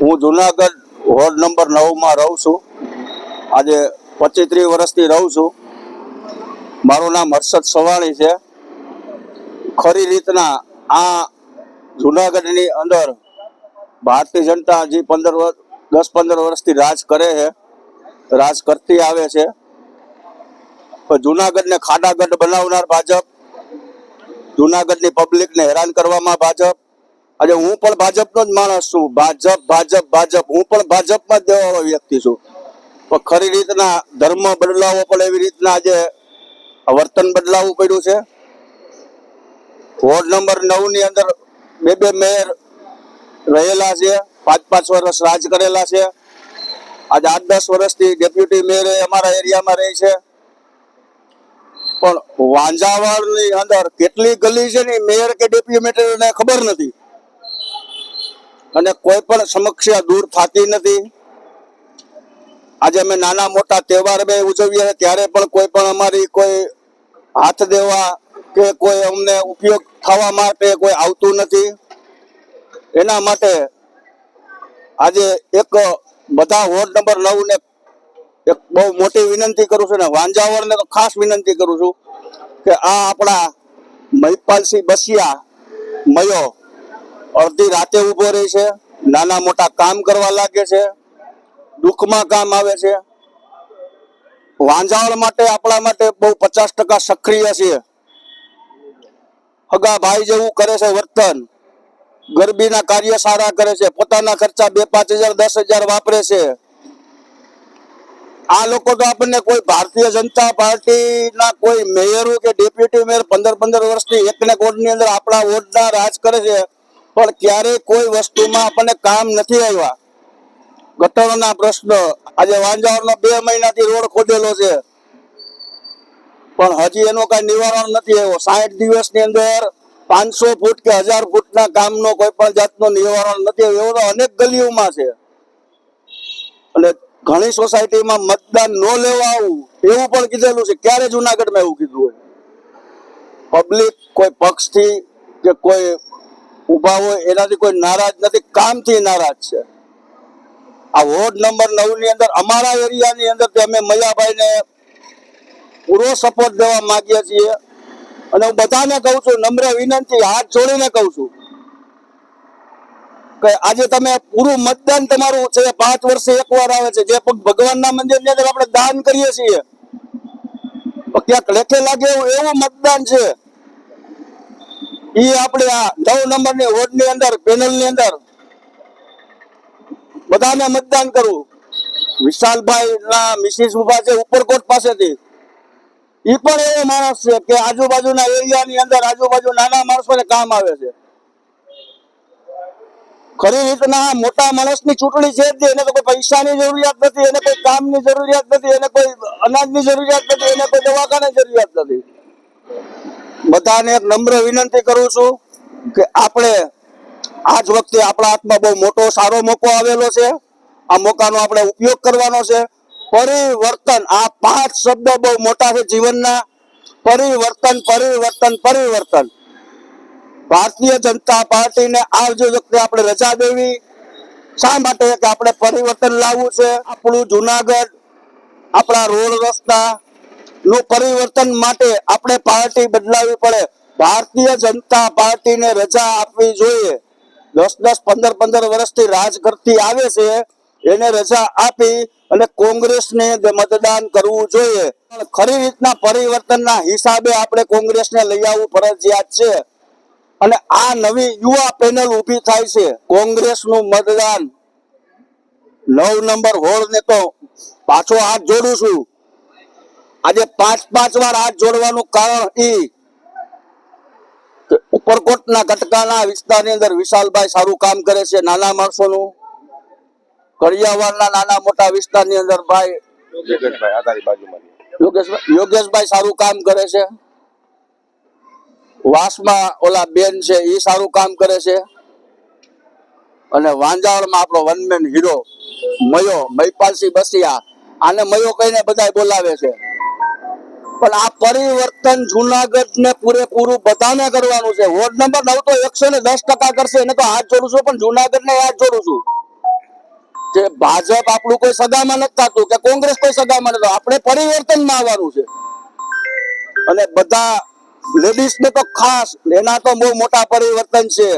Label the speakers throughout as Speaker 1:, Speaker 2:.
Speaker 1: હું Junagadh ward number નવમાં રહું છું. આજે પચીસ વર્ષથી રહું છું. મારું નામ હર્ષદ સવાણી છે. ખરી રીતના આ જુનાગઢની અંદર ભારતીય જનતા હજી પંદર દસ પંદર વર્ષથી રાજ કરે છે. રાજ કરતી આવે છે. જુનાગઢને ખાડાગઢ બનાવનાર ભાજપ, જુનાગઢની પબ્લિકને હેરાન કરવામાં ભાજપ આજે હું પણ ભાજપનો જ માણસ છું. ભાજપ ભાજપ ભાજપ. હું પણ ભાજપમાં જ દેવાળો વ્યક્તિ છું. પણ ખરી રીતના ધર્મ બદલાવો પણ એવી રીતના આજે વર્તન બદલાવવું પડ્યું છે. વોર્ડ નંબર નવની અંદર બે બે મેયર રહેલા છે. પાંચ પાંચ વર્ષ રાજ કરેલા છે. આજે આઠ દસ વર્ષથી ડેપ્યુટી મેયર અમારા એરિયામાં રહે છે. પણ વાંજાવાળની અંદર કેટલી ગલી છે ને મેયર કે ડેપ્યુટી ને ખબર નથી. અને કોઈ પણ સમસ્યા દૂર થતી નથી. આજે અમે નાના મોટા તહેવાર બે ઉજવીએ ત્યારે પણ કોઈ પણ અમારી કોઈ હાથ દેવા કે કોઈ અમને ઉપયોગ થવા માટે કોઈ આવતું નથી. એના માટે આજે એક બધા વોર્ડ નંબર નવ ને એક બહુ મોટી વિનંતી કરું છું ને વાંજાવરને તો ખાસ વિનંતી કરું છું કે આ આપણા મહિપાલસિંહ બસિયા મયો અડધી રાતે ઊભો રહે છે, નાના મોટા કામ કરવા લાગે છે, દુઃખમાં કામ આવે છે. વાંજાવળ માટે, આપણા માટે બહુ પચાસ ટકા સક્રિય છે હગા ભાઈ જેવું કરે છે વર્તન, ગરબીના કાર્ય સારા કરે છે, પોતાના ખર્ચા બે પાંચ હજાર, દસ હજાર વાપરે છે. આ લોકો તો આપણને કોઈ ભારતીય જનતા પાર્ટીના કોઈ મેયરો કે ડેપ્યુટી મેયર પંદર પંદર વર્ષથી એકને કોર્ટની અંદર આપણા વોર્ડના રાજ કરે છે. પણ ક્યારેય કોઈ વસ્તુમાં આપણને કામ નથી આવ્યા. ગટરના પ્રશ્ન. આજે વાંજાવરનો બે મહિનાથી રોડ ખોદેલો છે. પણ હજી એનો કઈ નિવારણ નથી આવ્યો. સાઠ દિવસની અંદર પાંચસો ફૂટ કે હજાર ફૂટના કામનો કોઈ પણ જાતનો નિવારણ નથી આવ્યો. એવો અનેક ગલીઓમાં છે. અને ઘણી સોસાયટીમાં મતદાન ન લેવા આવું એવું પણ કીધેલું છે. ક્યારે જુનાગઢમાં એવું કીધું હોય? પબ્લિક કોઈ પક્ષથી કે કોઈ ઊભા હોય એનાથી કોઈ નારાજ નથી, કામથી નારાજ છે. આ વોર્ડ નંબર નવની અંદર, અમારા એરિયાની અંદર અમે મયાભાઈને પૂરો સપોર્ટ દેવા માંગીએ છીએ. અને હું બધાને કહું છું, નમ્ર વિનંતી, હાથ જોડીને કહું છું કે આજે તમે પૂરું મતદાન તમારું છે, પાંચ વર્ષે એકવાર આવે છે, જે ભગવાનના મંદિરની અંદર આપણે દાન કરીએ છીએ. ક્યાંક લેખે લાગે એવું એવું મતદાન છે. ઈ આપણે આ નવ નંબરની વોર્ડની અંદર, પેનલની અંદર બધાને મતદાન કરવું. વિશાલભાઈ ના મિસિસ ઊભા છે ઉપરકોટ પાસેથી. એ પણ એવો માણસ છે કે આજુબાજુના એરિયાની અંદર આજુબાજુ નાના માણસોને કામ આવે છે. ખરી રીતના મોટા માણસની ચૂંટણી છે જ એને તો કોઈ પૈસાની જરૂરિયાત નથી, એને કોઈ કામની જરૂરિયાત નથી, એને કોઈ અનાજની જરૂરિયાત નથી, એને કોઈ દવાખાની જરૂરિયાત નથી. બધાને એક નમ્ર વિનંતી કરું છું કે આપણે આજ વખતે આપણા હાથમાં બહુ મોટો સારો મોકો આવેલો છે. આ મોકાનો આપણે ઉપયોગ કરવાનો છે. પરિવર્તન, આ પાંચ શબ્દો બહુ મોટા છે જીવનના. પરિવર્તન પરિવર્તન પરિવર્તન. ભારતીય જનતા પાર્ટીને આજ વખતે આપણે રજા દેવી. શા માટે? કે આપણે પરિવર્તન લાવવું છે. આપણું જુનાગઢ, આપણા રોડ રસ્તા નું પરિવર્તન માટે આપણે પાર્ટી બદલાવી પડે. ભારતીય જનતા પાર્ટીને રજા આપવી જોઈએ. દસ દસ, પંદર પંદર વર્ષથી રાજ કરતી આવે છે, એને રજા આપી અને કોંગ્રેસને મતદાન કરવું જોઈએ. ખરી રીતના પરિવર્તનના હિસાબે આપણે કોંગ્રેસને લઈ આવવું ફરજિયાત છે. અને આ નવી યુવા પેનલ ઊભી થાય છે. કોંગ્રેસનું મતદાન. નવ નંબર હોળ ને તો પાછો હાથ જોડું છું. આજે પાંચ પાંચ વાર હાથ જોડવાનું કારણ ઈ કે ઉપરકોટના કટકાના વિસ્તારની અંદર વિશાલભાઈ સારું કામ કરે છે નાના માણસોનું. કરિયાવાડના નાના મોટા વિસ્તારની અંદર ભાઈ
Speaker 2: યોગેશભાઈ
Speaker 1: સારું કામ કરે છે. વાસમાં ઓલા બેન છે એ સારું કામ કરે છે. અને વાંજાવળમાં આપણો one man hero Mayo Mahipalsinh Basiya આને મયો કહીને બધા બોલાવે છે. પણ આ પરિવર્તન જુનાગઢ ને પૂરેપૂરું બધાને કરવાનું છે. વોર્ડ નંબર નવ તો એકસો ને દસ ટકા કરશે, એને તો હાથ જોડું છું, પણ જુનાગઢ ને હાથ જોડું છું. કે ભાજપ આપણું કોઈ સગામાં નથી થતું કે કોંગ્રેસ કોઈ સગામાં નથી આપણે આપણે પરિવર્તનમાં આવવાનું છે. અને બધા લેડીઝ ને તો ખાસ, એના તો બહુ મોટા પરિવર્તન છે.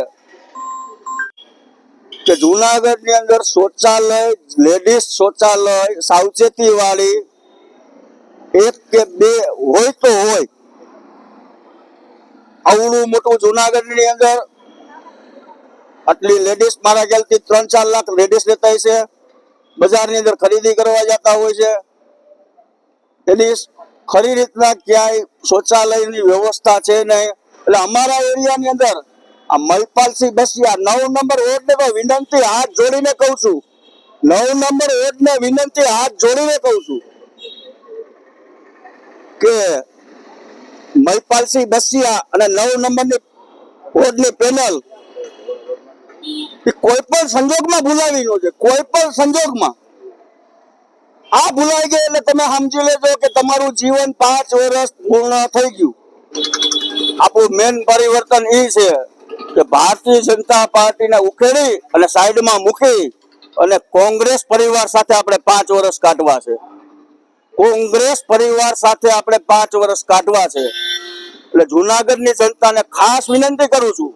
Speaker 1: કે જુનાગઢની અંદર શૌચાલય, લેડીઝ શૌચાલય સાવચેતી વાળી એક કે બે હોય તો હોય. આવડું મોટું જુનાગઢની અંદર આટલી લેડીઝ મારા ખ્યાલથી ત્રણ ચાર લાખ લેડીઝ લેતા છે બજારની અંદર ખરીદી કરવા જતા હોય છે. એની ખરી રીતના ક્યાંય શૌચાલયની વ્યવસ્થા છે નહીં. એટલે અમારા એરિયાની અંદર આ મલપાલસિંહ બસિયા નવ નંબર વોર્ડને તો વિનંતી હાથ જોડીને કહું છું. નવ નંબર વોર્ડને વિનંતી હાથ જોડીને કહું છું. કે મહિપાલસિંહ બસિયા અને નવ નંબરની બોર્ડની પેનલ કોઈ પણ સંજોગમાં ભૂલાવી ન છે કોઈ પણ સંજોગમાં. આ ભૂલાઈ ગઈ એટલે તમે સમજી લેજો કે તમારું જીવન પાંચ વર્ષ પૂર્ણ થઈ ગયું. આપણું મેન પરિવર્તન એ છે કે ભારતીય જનતા પાર્ટીને ઉખેડી અને સાઈડમાં મૂકી અને કોંગ્રેસ પરિવાર સાથે આપણે પાંચ વર્ષ કાઢવા છે. કોંગ્રેસ પરિવાર સાથે આપણે પાંચ વર્ષ કાઢવા છે. એટલે જુનાગઢની જનતાને ખાસ વિનંતી કરું છું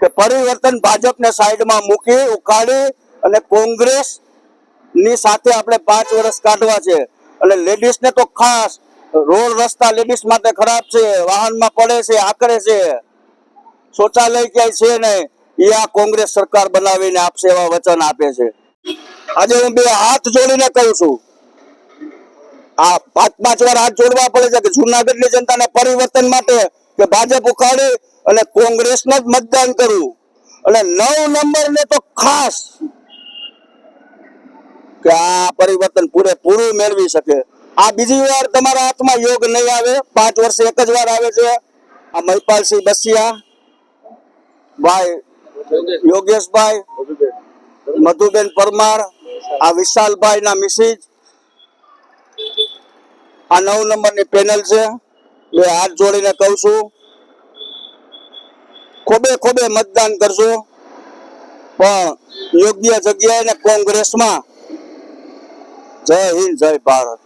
Speaker 1: કે પરિવર્તન ભાજપને સાઈડમાં મૂકી, ઉખાડી અને કોંગ્રેસની સાથે આપણે પાંચ વર્ષ કાઢવા છે. અને લેડીઝ ને તો ખાસ રોડ રસ્તા લેડીઝ માટે ખરાબ છે, વાહનમાં પડે છે, આકરે છે. શૌચાલય ક્યાંય છે નહીં, એ આ કોંગ્રેસ સરકાર બનાવીને આપશે એવા વચન આપે છે. આજે હું બે હાથ જોડીને કહું છું આ પાંચ પાંચ વાર હાથ જોડવા પડે છે કે જુનાગઢની જનતાને પરિવર્તન માટે કે ભાજપ ઉખાડી અને કોંગ્રેસને જ મતદાન કરવું અને નવ નંબર ને તો ખાસ કે આ પરિવર્તન પૂરેપૂરું મેળવી શકે. આ બીજી વાર તમારા હાથમાં યોગ નહીં આવે. પાંચ વર્ષે એક જ વાર આવે છે. આ મહિપાલસિંહ બસિયા, ભાઈ યોગેશભાઈ, મધુબેન પરમાર, આ વિશાલભાઈ ના મિસિજ આ નવ નંબરની પેનલ છે. બે હાથ જોડીને કહું છું. ખોબે ખોબે મતદાન કરશો. પણ યોગ્ય જગ્યાએ કોંગ્રેસમાં જય હિન્દ, જય ભારત.